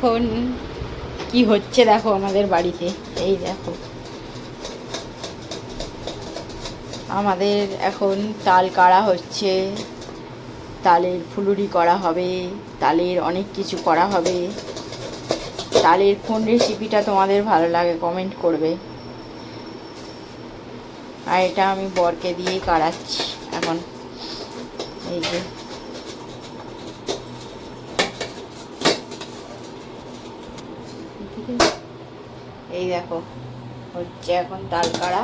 এখন কি হচ্ছে দেখো আমাদের বাড়িতে? এই দেখো। আমাদের এখন তাল কাড়া হচ্ছে, তালের ফুলুরি করা হবে, তালের অনেক কিছু করা হবে। তালের কোন রেসিপিটা তোমাদের ভালো লাগে কমেন্ট করবে। আর এটা আমি বরকে দিয়েই কাড়াচ্ছি এখন। এই যে। এই দেখো, হচ্ছে এখন তাল কাড়া।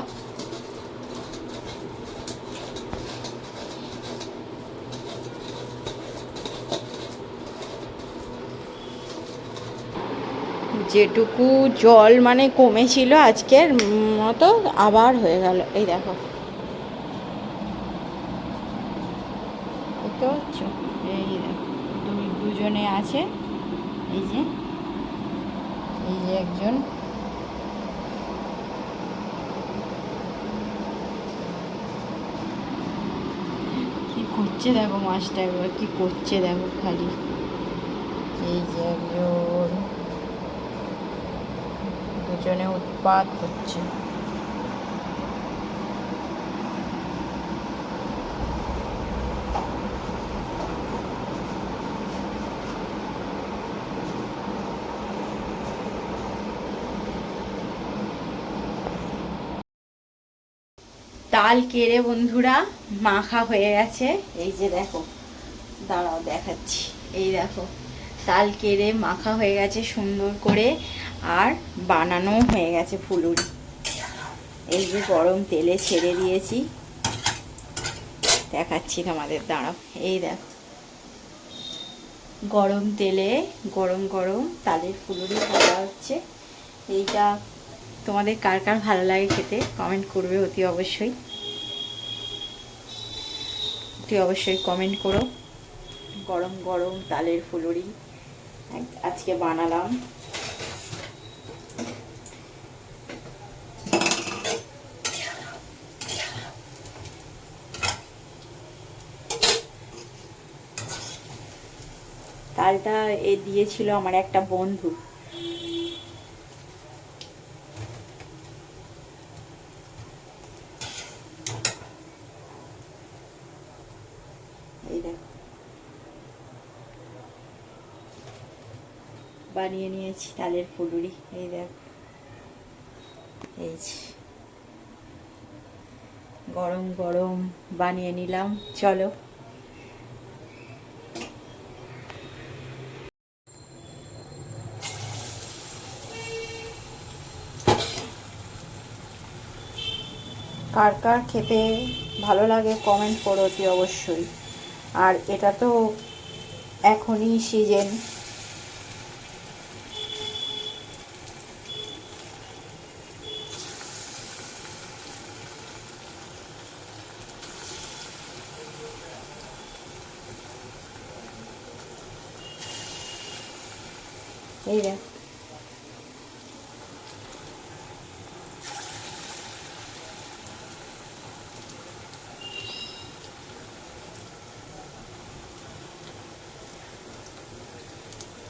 যেটুকু জল মানে কমেছিল আজকের মতো আবার হয়ে গেল। এই দেখো। এই দেখো দুজনে আছে। এই যে এই যে একজন। কি করছে দেখো মাছটা একবার কি করছে দেখো খালি। এই যে একজন। দুজনে উৎপাত হচ্ছে। তাল কেড়ে বন্ধুরা মাখা হয়ে গেছে। এই যে দেখো, দাঁড়াও দেখাচ্ছি। এই দেখো, তাল কেড়ে মাখা হয়ে গেছে সুন্দর করে, আর বানানো হয়ে গেছে ফুলুরি। এই যে গরম তেলে ছেড়ে দিয়েছি। দেখাচ্ছি তোমাদের, দাঁড়াও। এই দেখো, গরম তেলে গরম গরম তালের ফুলুরি করা হচ্ছে। এইটা তোমাদের কার কার ভালো লাগে খেতে কমেন্ট করবে অতি অবশ্যই। অতি অবশ্যই কমেন্ট করো। গরম গরম তালের ফুলুরি আজকে বানালাম। তালটা এ দিয়েছিল আমার একটা বন্ধু এই দেখো বানিয়ে নিয়েছি, তালের ফুলুরি এই দেখো। এই। গরম গরম বানিয়ে নিলাম। চলো। কার কার খেতে ভালো লাগে কমেন্ট করো অতি অবশ্যই। আর এটা তো এখনই সিজন 给你的。